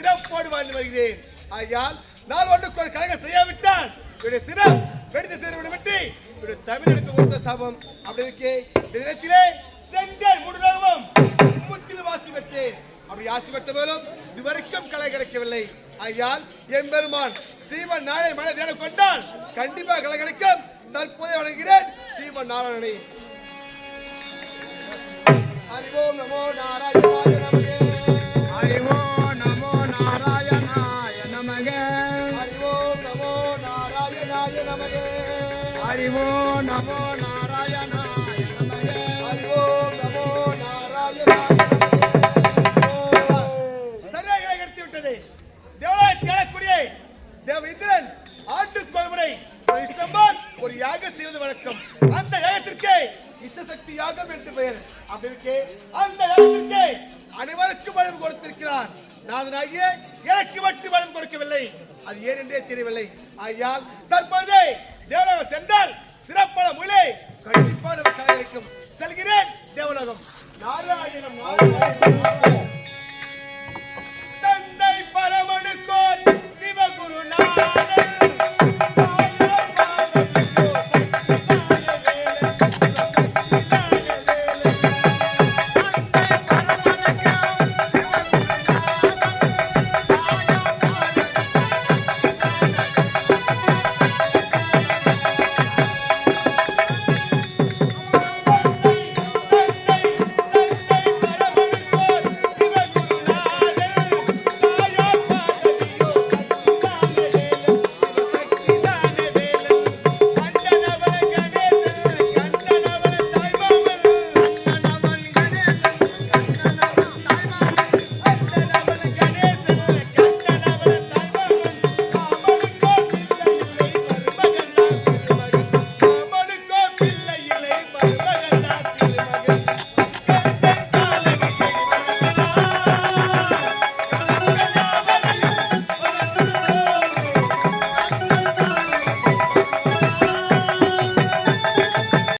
சிறப்போடு வாழ்ந்து வருகிறேன். ஆகையால் நான் ஒன்றுக்கு ஒரு கழகம் செய்யாவிட்டால் என்னுடைய சிரம் வெடித்து சேர்ந்து விட்டு என்னுடைய தமிழனுக்கு கொடுத்த சாபம். அப்படி இருக்கே இந்த தினத்திலே செங்கல் முழுவதும் முத்திரு வாசி பெற்றேன். அப்படி ஆசி பெற்ற போலும் இதுவரைக்கும் கலை கிடைக்கவில்லை ஆகையால் எம்பெருமான் ஸ்ரீமன் நாளை மலை தியானம் கொண்டால் கண்டிப்பாக கலை கிடைக்கும் தற்போதை வழங்குகிறேன் ஸ்ரீமன் நாராயணனை. ஹரிவோம் நமோ நாராயணாய தேவராய் கேளக்கூடிய தேவ இந்திரன் ஆண்டு கொள்முறை ஒரு இஷ்டம்பால் ஒரு யாகம் செய்வது வழக்கம். அந்த யாகத்திற்கு இஷ்டசக்தி யாகம் என்று பெயர். அப்படி இருக்கே அந்த யாகத்திற்கு அனைவருக்கும் வளம் கொடுத்திருக்கிறான் நாதனாகிய எனக்கு மட்டும் வளம் கொடுக்கவில்லை. அது ஏன் என்றே தெரியவில்லை. ஆகையால் தற்போது தேவலோகம் சென்றால் சிறப்பான முறை கண்டிப்பாக நமக்கு கிடைக்கும் செல்கிறேன். தேவலோகம். நாராயணம் நாராயணம்.